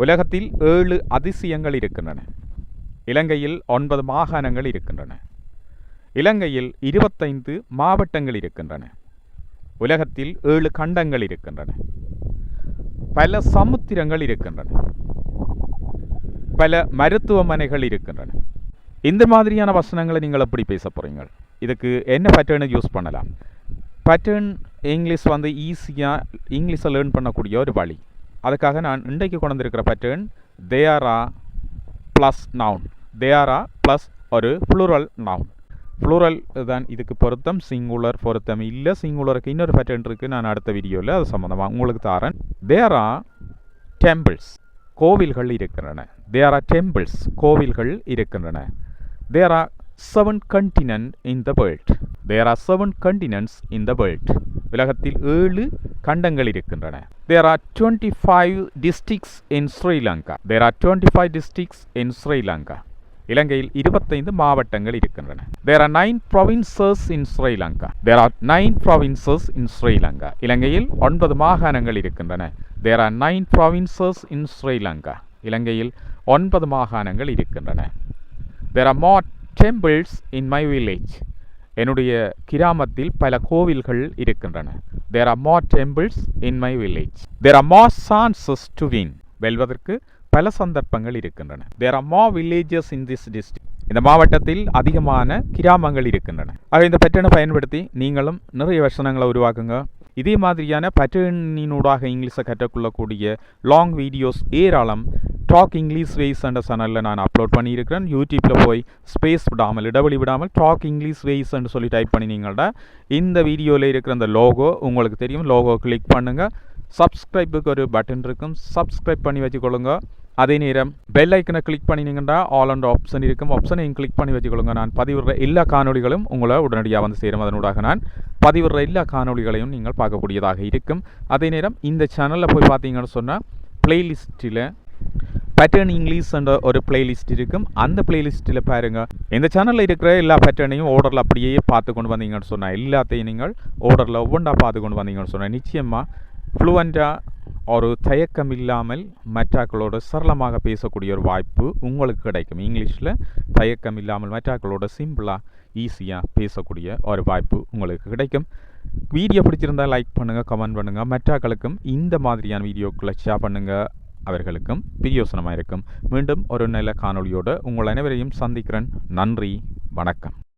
உலகத்தில் ஏழு அதிசயங்கள் இருக்கின்றன. இலங்கையில் ஒன்பது மாகாணங்கள் இருக்கின்றன. இலங்கையில் இருபத்தைந்து மாவட்டங்கள் இருக்கின்றன. உலகத்தில் ஏழு கண்டங்கள் இருக்கின்றன. பல சமுத்திரங்கள் இருக்கின்றன. பல மருத்துவமனைகள் இருக்கின்றன. இந்த மாதிரியான வசனங்களை நீங்கள் எப்படி பேச போகிறீங்க இதுக்கு என்ன பேட்டர்னை யூஸ் பண்ணலாம்? பேட்டர்ன் இங்கிலீஷ் வந்து ஈஸியாக இங்கிலீஷை லேர்ன் பண்ணக்கூடிய ஒரு வழி. அதுக்காக நான் இன்றைக்கு கொண்டு pattern there are plus noun there are plus ஒரு ஃப்ளூரல் நவுன் ஃப்ளூரல் தான் இதுக்கு பொருத்தம் சிங்குலர் பொருத்தம் இல்லை. சிங்குலருக்கு இன்னொரு பேட்டர்ன் இருக்குது நான் அடுத்த வீடியோவில் அது சம்மந்தமாக உங்களுக்கு தாரேன். தேஆரா டெம்பிள்ஸ் கோவில்கள் இருக்கின்றன. தேர் ஆர் டெம்பிள்ஸ் கோவில்கள் இருக்கின்றன. There are seven continent in the world there are seven continents in the world உலகத்தில் ஏழு கண்டங்கள் இருக்கின்றன. There are twenty five districts in Sri Lanka there are twenty five districts in Sri Lanka இலங்கையில் இருபத்தைந்து மாவட்டங்கள் இருக்கின்றன. There are nine provinces in Sri Lanka there are nine provinces in Sri Lanka இலங்கையில் ஒன்பது மாகாணங்கள் இருக்கின்றன. There are nine provinces in Sri Lanka இலங்கையில் ஒன்பது மாகாணங்கள் இருக்கின்றன. There are more temples in my village என்னுடைய கிராமத்தில் பல கோவில்கள் இருக்கின்றன. There are more temples in my village there are more chances to win வெல்வதற்கு பல சந்தர்ப்பங்கள் இருக்கின்றன. There are more villages in this district இந்த மாவட்டத்தில் அதிகமான கிராமங்கள் இருக்கின்றன. ஆக இந்த பேட்டர்னை பயன்படுத்தி நீங்களும் நிறைய வசனங்களை உருவாக்குங்க. இதே மாதிரியான பேட்டர்னினூடாக இங்கிலீஷை கற்றுக்கொள்ளக்கூடிய லாங் வீடியோஸ் ஏராளம். டாக் இங்கிலீஷ் வேஸ் என்ற சேனலில் நான் அப்லோட் பண்ணியிருக்கிறேன். யூடியூப்பில் போய் ஸ்பேஸ் விடாமல் இடைவெளி விடாமல் டாக் இங்கிலீஷ் வேஸ் என்று சொல்லி டைப் பண்ணினீங்கள்டா இந்த வீடியோவில் இருக்கிற அந்த லோகோ உங்களுக்கு தெரியும். லோகோ கிளிக் பண்ணுங்கள் சப்ஸ்கிரைபுக்கு ஒரு பட்டன் இருக்கும். சப்ஸ்கிரைப் பண்ணி வச்சுக்கொள்ளுங்க. அதே நேரம் பெல் ஐக்கனை கிளிக் பண்ணினீங்கன்னா ஆல் அண்ட் ஆப்ஷன் இருக்கும். ஆப்ஷனையும் கிளிக் பண்ணி வச்சுக்கொள்ளுங்க. நான் பதிவிடுற எல்லா காணொலிகளும் உங்களை உடனடியாக வந்து சேரும். அதனூடாக நான் பதிவிடுற எல்லா காணொலிகளையும் நீங்கள் பார்க்கக்கூடியதாக இருக்கும். அதே நேரம் இந்த சேனலில் போய் பார்த்தீங்கன்னு சொன்னால் பிளேலிஸ்ட்டில் பேட்டர்ன் இங்கிலீஷ் என்ற ஒரு பிளேலிஸ்ட் இருக்கும். அந்த பிளேலிஸ்ட்டில் பாருங்கள் இந்த சேனலில் இருக்கிற எல்லா பேட்டர்னையும் ஓர்டரில் அப்படியே பார்த்து கொண்டு வந்தீங்கன்னு சொன்னால் எல்லாத்தையும் நீங்கள் ஓர்டரில் ஒவ்வொன்றா பார்த்து கொண்டு வந்தீங்கன்னு சொன்னால் நிச்சயமாக ஃப்ளூவெண்ட்டாக ஒரு தயக்கம் இல்லாமல் மற்றாக்களோட சரளமாக பேசக்கூடிய ஒரு வாய்ப்பு உங்களுக்கு கிடைக்கும். இங்கிலீஷில் தயக்கம் இல்லாமல் மற்றாக்களோட சிம்பிளாக ஈஸியாக பேசக்கூடிய ஒரு வாய்ப்பு உங்களுக்கு கிடைக்கும். வீடியோ பிடிச்சிருந்தால் லைக் பண்ணுங்கள் கமெண்ட் பண்ணுங்கள் மற்றாக்களுக்கும் இந்த மாதிரியான வீடியோக்களை ஷேர் பண்ணுங்கள் அவர்களுக்கும் பிரியோசனமாக இருக்கும் மீண்டும் ஒரு நல்ல காணொலியோடு உங்கள் அனைவரையும் சந்திக்கிறேன். நன்றி வணக்கம்.